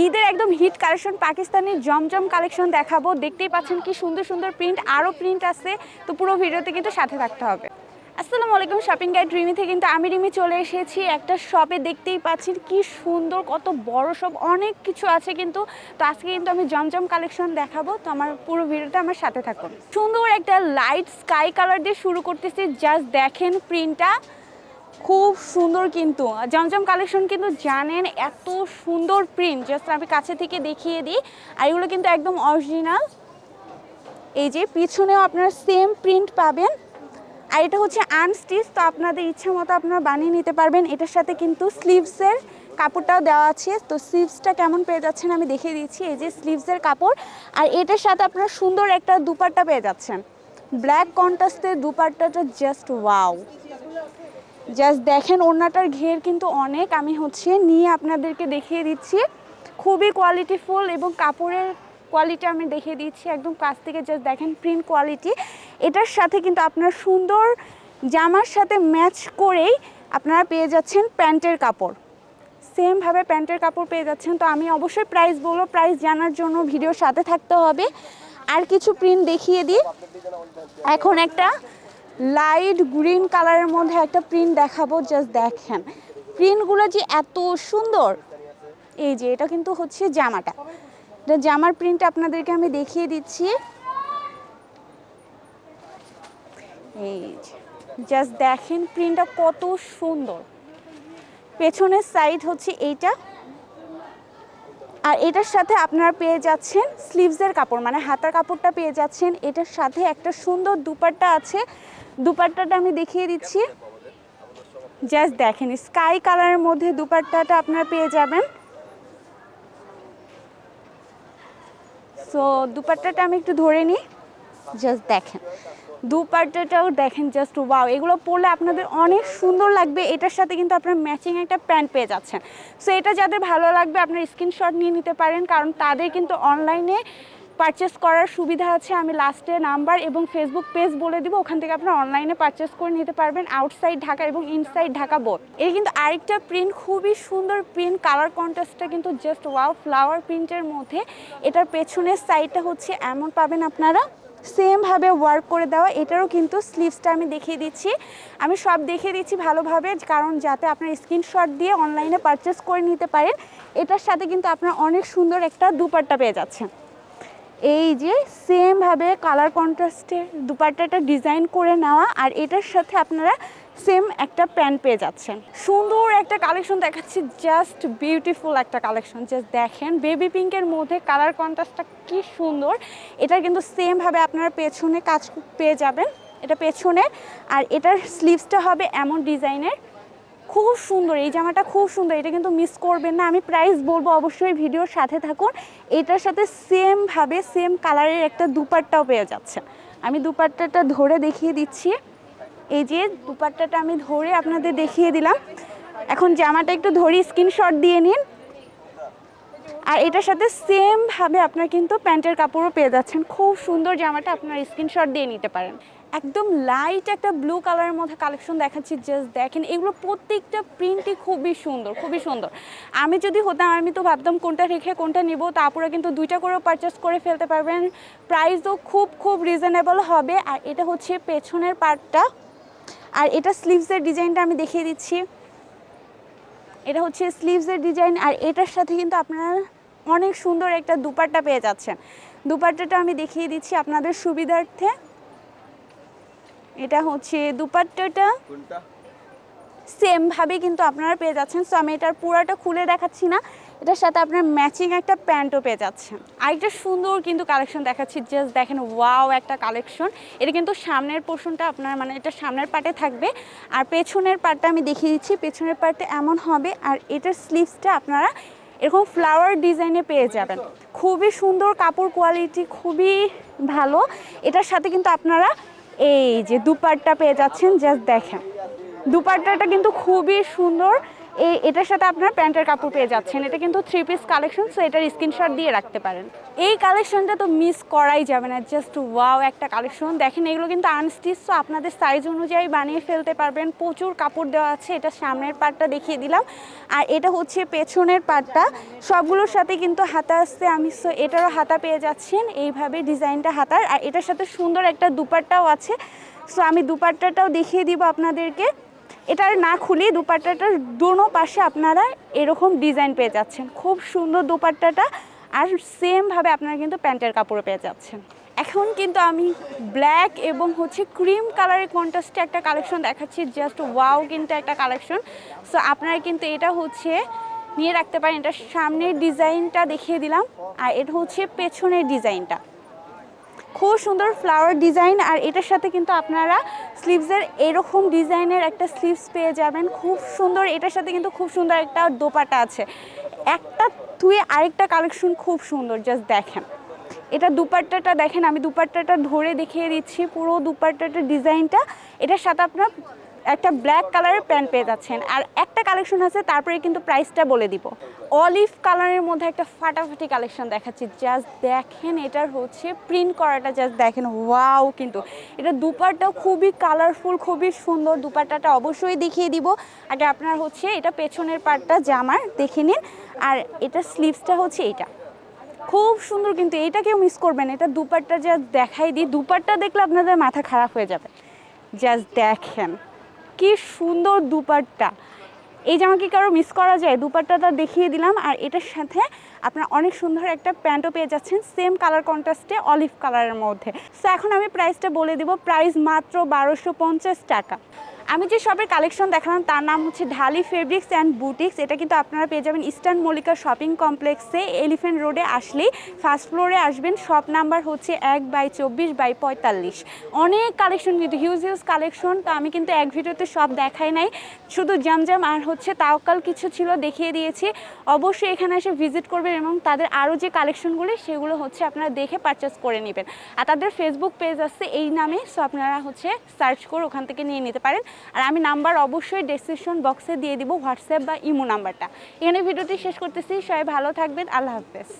ঈদের একদম hit collection পাকিস্তানের জমজম কালেকশন দেখাবো। দেখতেই পাচ্ছেন কি সুন্দর সুন্দর প্রিন্ট আরও প্রিন্ট আছে। তো পুরো ভিডিওতে কিন্তু সাথে থাকতে হবে। আসসালামু আলাইকুম শপিং গাইড রিমি থেকে কিন্তু আমি রিমি চলে এসেছি একটা শপে দেখতেই পাচ্ছেন কি সুন্দর, কত বড় সব অনেক কিছু আছে কিন্তু। তো আজকে কিন্তু আমি জমজম কালেকশন দেখাবো। তো আমার পুরো ভিডিওটা আমার সাথে থাকুন। সুন্দর একটা লাইট স্কাই কালার দিয়ে শুরু করতেছি। জাস্ট দেখেন প্রিন্টটা খুব সুন্দর কিন্তু জমজম কালেকশন কিন্তু জানেন, এত সুন্দর প্রিন্ট জাস্ট আমি কাছে থেকে দেখিয়ে দিই। আর এগুলো কিন্তু একদম অরিজিনাল এই যে পিছনেও আপনারা সেম প্রিন্ট পাবেন। আর এটা হচ্ছে আনস্টিচ তো আপনাদের ইচ্ছে মতো আপনারা বানিয়ে নিতে পারবেন। এটার সাথে কিন্তু স্লিভসের কাপড়টাও দেওয়া আছে। তো স্লিভসটা কেমন পেয়ে যাচ্ছেন আমি দেখিয়ে দিচ্ছি। এই যে স্লিভসের কাপড়। আর এটার সাথে আপনারা সুন্দর একটা দুপাট্টা পেয়ে যাচ্ছেন। ব্ল্যাক কন্ট্রাস্টের দুপাট্টাটা জাস্ট ওয়াও জাস্ট দেখেন, ওড়নাটার ঘের কিন্তু অনেক। আমি হচ্ছে নিয়ে আপনাদেরকে দেখিয়ে দিচ্ছি। খুবই কোয়ালিটিফুল এবং কাপড়ের কোয়ালিটি আমি দেখিয়ে দিচ্ছি একদম কাছ থেকে। জাস্ট দেখেন প্রিন্ট কোয়ালিটি এটার সাথে কিন্তু আপনার সুন্দর জামার সাথে ম্যাচ করেই আপনারা পেয়ে যাচ্ছেন প্যান্টের কাপড়। সেমভাবে প্যান্টের কাপড় পেয়ে যাচ্ছেন। তো আমি অবশ্যই প্রাইস বলব। প্রাইস জানার জন্য ভিডিওর সাথে থাকতে হবে। আর কিছু প্রিন্ট দেখিয়ে দিই। এখন একটা লাইট গ্রিন কালারের মধ্যে একটা প্রিন্ট দেখাবো জাস্ট দেখেন। প্রিন্টগুলো যে এত সুন্দর, এই যে এটা কিন্তু হচ্ছে জামাটা। জামার প্রিন্ট আপনাদেরকে আমি দেখিয়ে দিচ্ছি। এই জাস্ট দেখেন প্রিন্টটা কত সুন্দর। পেছনের সাইড হচ্ছে এইটা। আর এটার সাথে আপনারা পেয়ে যাচ্ছেন স্লিভসের কাপড় মানে হাতার কাপড়টা পেয়ে যাচ্ছেন। এটার সাথে একটা সুন্দর দুপাট্টা আছে। দুপাট্টাটা আমি দেখিয়ে দিচ্ছি। জাস্ট দেখেন স্কাই কালারের মধ্যে দুপাট্টাটা আপনারা পেয়ে যাবেন। সো দুপাট্টাটা আমি একটু ধরে নিই। জাস্ট দেখেন, দুপাট্টাটাও দেখেন জাস্ট ওয়াও এগুলো পরলে আপনাদের অনেক সুন্দর লাগবে। এটার সাথে কিন্তু আপনার ম্যাচিং একটা প্যান্ট পেয়ে যাচ্ছেন। সো এটা যাদের ভালো লাগবে, আপনার স্ক্রিনশট নিয়ে নিতে পারেন, কারণ তাদের কিন্তু অনলাইনে পারচেস করার সুবিধা আছে, আমি লাস্টে নাম্বার এবং ফেসবুক পেজ বলে দিব, ওখান থেকে আপনারা অনলাইনে পারচেস করে নিতে পারবেন আউটসাইড ঢাকা এবং ইনসাইড ঢাকা বোধ এর কিন্তু আরেকটা প্রিন্ট খুবই সুন্দর প্রিন্ট কালার কন্ট্রাস্টটা কিন্তু জাস্ট ওয়াও ফ্লাওয়ার প্রিন্টের মধ্যে। এটার পেছনের সাইডটা হচ্ছে এমন পাবেন আপনারা সেমভাবে ওয়ার্ক করে দেওয়া, এটারও কিন্তু স্লিভসটা আমি দেখিয়ে দিচ্ছি। আমি সব দেখিয়ে দিচ্ছি ভালোভাবে, কারণ যাতে আপনার স্ক্রিনশট দিয়ে অনলাইনে পারচেস করে নিতে পারেন, এটার সাথে কিন্তু আপনার অনেক সুন্দর একটা দুপাট্টা পেয়ে যাচ্ছেন। এই যে সেমভাবে কালার কন্ট্রাস্টের দুপাট্টাটা ডিজাইন করে নেওয়া আর এটার সাথে আপনারা সেম একটা প্যান্ট পেয়ে যাচ্ছেন। সুন্দর একটা কালেকশন দেখাচ্ছি জাস্ট বিউটিফুল একটা কালেকশন জাস্ট দেখেন বেবি পিঙ্কের মধ্যে কালার কন্ট্রাস্টটা কি সুন্দর। এটা কিন্তু সেমভাবে আপনারা পেছনে কাজ পেয়ে যাবেন, এটা পেছনে। আর এটার স্লিভসটা হবে এমন ডিজাইনের খুব সুন্দর, এই জামাটা খুব সুন্দর, এটা কিন্তু মিস করবেন না। আমি প্রাইস বলব অবশ্যই ভিডিওর সাথে থাকুন। এটার সাথে সেমভাবে সেম কালারের একটা দুপাট্টাও পেয়ে যাচ্ছে আমি দুপাট্টাটা ধরে দেখিয়ে দিচ্ছি। এই যে দুপাট্টাটা আমি ধরে আপনাদের দেখিয়ে দিলাম। এখন জামাটা একটু ধরি স্ক্রিনশট দিয়ে নিন। আর এটার সাথে সেমভাবে আপনার কিন্তু প্যান্টের কাপড়ও পেয়ে যাচ্ছেন। খুব সুন্দর জামাটা আপনার স্ক্রিনশট দিয়ে নিতে পারেন। একদম লাইট একটা ব্লু কালারের মধ্যে কালেকশন দেখাচ্ছি জাস্ট দেখেন, এগুলো প্রত্যেকটা প্রিন্টই খুবই সুন্দর খুবই সুন্দর। আমি যদি হতাম, আমি তো ভাবতাম কোনটা রেখে কোনটা নিব, তারপরে কিন্তু দুইটা করেও পারচেস করে ফেলতে পারবেন। প্রাইসও খুব খুব রিজনেবল হবে, আর এটা হচ্ছে পেছনের পার্টটা আর এটা স্লিভসের ডিজাইনটা আমি দেখিয়ে দিচ্ছি। এটা হচ্ছে স্লিভসের ডিজাইন আর এটার সাথে কিন্তু আপনারা অনেক সুন্দর একটা দুপাট্টা পেয়ে যাচ্ছেন। দুপাট্টাটা আমি দেখিয়ে দিচ্ছি আপনাদের সুবিধার্থে। এটা হচ্ছে দুপাট্টাটা। সেমভাবে কিন্তু আপনারা পেয়ে যাচ্ছেন। সো আমি এটার পুরাটা খুলে দেখাচ্ছি না। এটার সাথে আপনার ম্যাচিং একটা প্যান্টও পেয়ে যাচ্ছেন। আরেকটা সুন্দর কিন্তু কালেকশন দেখাচ্ছি। জাস্ট দেখেন ওয়াও একটা কালেকশন এটা কিন্তু সামনের পোর্শনটা আপনার মানে এটা সামনের পার্টে থাকবে। আর পেছনের পার্টটা আমি দেখিয়ে দিচ্ছি। পেছনের পার্টে এমন হবে। আর এটার স্লিভসটা আপনারা এরকম ফ্লাওয়ার ডিজাইনে পেয়ে যাবেন। খুবই সুন্দর কাপড় কোয়ালিটি খুবই ভালো। এটার সাথে কিন্তু আপনারা এই যে দুপাট্টা পেয়ে যাচ্ছেন জাস্ট দেখেন। দুপাট্টাটা কিন্তু খুবই সুন্দর। এই, এটার সাথে আপনার প্যান্টের কাপড় পেয়ে যাচ্ছেন। এটা কিন্তু থ্রি পিস কালেকশন সো এটার স্ক্রিনশট দিয়ে রাখতে পারেন। এই কালেকশনটা তো মিস করাই যাবে না জাস্ট ওয়াও একটা কালেকশন দেখেন, এগুলো কিন্তু আনস্টিচ সো আপনাদের সাইজ অনুযায়ী বানিয়ে ফেলতে পারবেন। প্রচুর কাপড় দেওয়া আছে, এটা সামনের পার্টটা দেখিয়ে দিলাম। আর এটা হচ্ছে পেছনের পার্টটা সবগুলোর সাথে কিন্তু হাতা আসছে। আমি সো এটারও হাতা পেয়ে যাচ্ছেন, এইভাবে ডিজাইনটা হাতার। আর এটার সাথে সুন্দর একটা দুপাট্টাও আছে সো আমি দুপাট্টাটাও দেখিয়ে দিব আপনাদেরকে। এটার না খুলি দুপাট্টাটার দুনো পাশে আপনারা এরকম ডিজাইন পেয়ে যাচ্ছেন। খুব সুন্দর দুপাট্টাটা আর সেমভাবে আপনারা কিন্তু প্যান্টের কাপড়ও পেয়ে যাচ্ছেন। এখন কিন্তু আমি ব্ল্যাক এবং হচ্ছে ক্রিম কালারের কন্ট্রাস্টে একটা কালেকশন দেখাচ্ছি জাস্ট ওয়াও কিন্তু একটা কালেকশন সো আপনারা কিন্তু এটা হচ্ছে নিয়ে রাখতে পারেন। এটা সামনের ডিজাইনটা দেখিয়ে দিলাম, আর এটা হচ্ছে পেছনের ডিজাইনটা খুব সুন্দর ফ্লাওয়ার ডিজাইন আর এটার সাথে কিন্তু আপনারা স্লিভসের এরকম ডিজাইনের একটা স্লিভস পেয়ে যাবেন। খুব সুন্দর, এটার সাথে কিন্তু খুব সুন্দর একটা দোপাটা আছে। একটা ধুয়ে আরেকটা কালেকশন খুব সুন্দর জাস্ট দেখেন। এটা দুপাট্টাটা দেখেন, আমি দুপাট্টাটা ধরে দেখিয়ে দিচ্ছি, পুরো দুপাট্টাটার ডিজাইনটা এটার সাথে আপনার একটা ব্ল্যাক কালারের প্যান্ট পেয়ে যাচ্ছেন। আর একটা কালেকশন আছে, তারপরে কিন্তু প্রাইসটা বলে দিব। অলিভ কালারের মধ্যে একটা ফাটাফাটি কালেকশন দেখাচ্ছি। জাস্ট দেখেন এটার হচ্ছে প্রিন্ট করাটা জাস্ট দেখেন ওয়াও কিন্তু। এটা দুপাট্টাও খুবই কালারফুল খুবই সুন্দর দুপাট্টাটা অবশ্যই দেখিয়ে দিব। আগে আপনার হচ্ছে এটা পেছনের পার্টটা জামার, দেখে নিন। আর এটা স্লিভসটা হচ্ছে এইটা। খুব সুন্দর কিন্তু এটা কেউ মিস করবেন এটা দুপাট্টা জাস্ট দেখাই দিই। দুপাট্টা দেখলে আপনাদের মাথা খারাপ হয়ে যাবে। জাস্ট দেখেন। কি সুন্দর দুপাট্টা। এই জামা কি কারও মিস করা যায়? দুপাট্টাটা দেখিয়ে দিলাম আর এটার সাথে আপনার অনেক সুন্দর একটা প্যান্টও পেয়ে যাচ্ছেন সেম কালার কন্ট্রাস্টে অলিভ কালারের মধ্যে। সো এখন আমি প্রাইসটা বলে দিব প্রাইস মাত্র বারোশো টাকা। আমি যে শপের কালেকশন দেখালাম, তার নাম হচ্ছে ঢালি ফেব্রিক্স অ্যান্ড বুটিক্স এটা কিন্তু আপনারা পেয়ে যাবেন ইস্টার্ন মল্লিকা শপিং কমপ্লেক্সে এলিফেন্ট রোডে আসলেই ফার্স্ট ফ্লোরে আসবেন। শপ নাম্বার হচ্ছে এক বাই চব্বিশ বাই পঁয়তাল্লিশ। অনেক কালেকশন কিন্তু হিউজ হিউজ কালেকশন তো আমি কিন্তু এক ভিডিওতে সব দেখাই নাই। শুধু জামজাম আর হচ্ছে তাওকাল কিছু ছিল দেখিয়ে দিয়েছি। অবশ্যই এখানে এসে ভিজিট করবেন এবং তাদের আরও যে কালেকশনগুলি সেগুলো হচ্ছে আপনারা দেখে পারচেস করে নেবেন। আর তাদের ফেসবুক পেজ আছে এই নামে সো আপনারা হচ্ছে সার্চ করে ওখান থেকে নিয়ে নিতে পারেন। আর আমি নাম্বার অবশ্যই ডেসক্রিপশন বক্সে দিয়ে দিব হোয়াটসঅ্যাপ বা ইমো নাম্বারটা। এখানে ভিডিওটি শেষ করতেছি, সবাই ভালো থাকবেন, আল্লাহ হাফেজ।